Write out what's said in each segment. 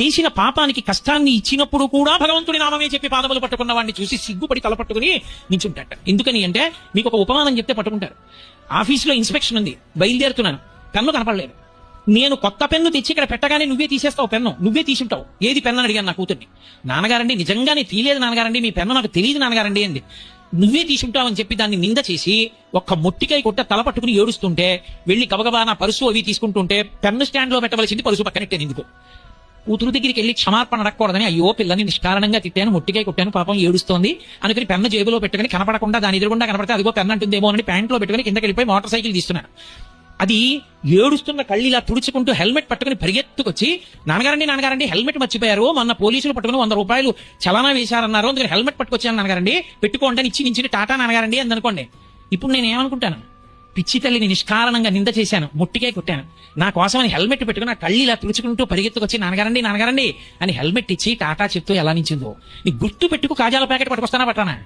చేసిన పాపానికి కష్టాన్ని ఇచ్చినప్పుడు కూడా భగవంతుడి నామమే చెప్పి పాదములు పట్టుకున్న వాడిని చూసి సిగ్గుపడి తల పట్టుకుని నించుంటాట. ఎందుకని అంటే మీకు ఒక ఉపమానం చెప్తే పట్టుకుంటారు. ఆఫీసులో ఇన్స్పెక్షన్ ఉంది. బయలుదేరుతున్నాను. పెన్ను కనపడలేదు. నేను కొత్త పెన్ను తెచ్చి ఇక్కడ పెట్టగానే నువ్వే తీసేస్తావు పెన్ను. నువ్వే తీసుంటావు. ఏది పెన్ను అని అడిగాను నా కూతుర్ని. నాన్నగారండి నిజంగానే తీయలేదు నాన్నగారండి మీ పెన్ను నాకు తెలియదు నాన్నగారండి అంది. నువ్వే తీసుంటావు అని చెప్పి దాన్ని నింద చేసి ఒక్క మొట్టికాయ కొట్ట తల పట్టుకుని ఏడుస్తుంటే వెళ్ళి గబగబా నా పరుసు అవి తీసుకుంటుంటే పెన్ను స్టాండ్లో పెట్టవలసింది పరుసు పక్కనెట్టాను ఎందుకు కూతురు దగ్గరికి వెళ్ళి క్షమార్పణ అడగకూడదని అయ్యో పిల్లని నిష్కారణంగా తిట్టాను మొట్టికాయ కొట్టాను పాపం ఏడుస్తోంది. అనుకుని పెన్న జేబులో పెట్టుకుని కనపడకుండా దాని ఎదురుగుండా కనపడితే అదిగో పెన్ను అంటుందేమో అని ప్యాంట్లో పెట్టుకుని కిందకి వెళ్ళిపోయి మోటార్ సైకిల్ తీస్తున్నాను అది ఏడుస్తున్న కళ్ళు ఇలా తుడుచుకుంటూ హెల్మెట్ పట్టుకుని పరిగెత్తుకొచ్చి నాన్నగారండి నాన్నగారండి హెల్మెట్ మర్చిపోయారు మొన్న పోలీసులు పట్టుకుని వంద రూపాయలు చలానా వేశారన్నారు అందుకని హెల్మెట్ పట్టుకొచ్చాను నాన్నగారండి పెట్టుకోండి అని ఇచ్చి నించి టాటా నాన్నగారండి అని అనుకోండి. ఇప్పుడు నేను ఏమనుకుంటాను? పిచ్చి తల్లిని నిష్కారణంగా నింద చేశాను. ముట్టికే కొట్టాను. నా కోసమని హెల్మెట్ పెట్టుకుని నా కళ్ళు ఇలా తుడుచుకుంటూ పరిగెత్తుకొచ్చి నాన్నగారండి నాన్నగారండి అని హెల్మెట్ ఇచ్చి టాటా చెప్తూ ఎలా నించిందో. నీ గుర్తు పెట్టుకు కాజాల ప్యాకెట్ పట్టుకొస్తానా పట్టానా?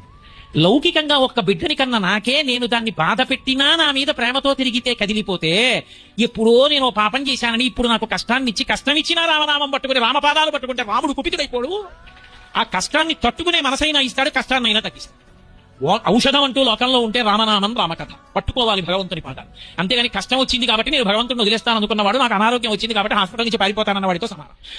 లౌకికంగా ఒక్క బిడ్డని కన్నా నాకే నేను దాన్ని బాధ పెట్టినా నా మీద ప్రేమతో తిరిగితే కదిలిపోతే ఎప్పుడో నేను ఓ పాపం చేశానని ఇప్పుడు నాకు కష్టాన్ని ఇచ్చి కష్టం ఇచ్చినా రామనామం పట్టుకుని రామపాదాలు పట్టుకుంటే రాముడు కుపితుడైపోడు. ఆ కష్టాన్ని తట్టుకునే మనసైనా ఇస్తాడు కష్టాన్నైనా తగ్గిస్తాడు. ఔషధం అంటూ లోకంలో ఉంటే రామనామం రామకథ. పట్టుకోవాలి భగవంతుని పాట. అంతేగాని కష్టం వచ్చింది కాబట్టి నేను భగవంతుని వదిలేస్తాను అనుకున్నవాడు నాకు అనారోగ్యం వచ్చింది కాబట్టి హాస్పిటల్ నుంచి పారిపోతానన్న వాడితో సమానం.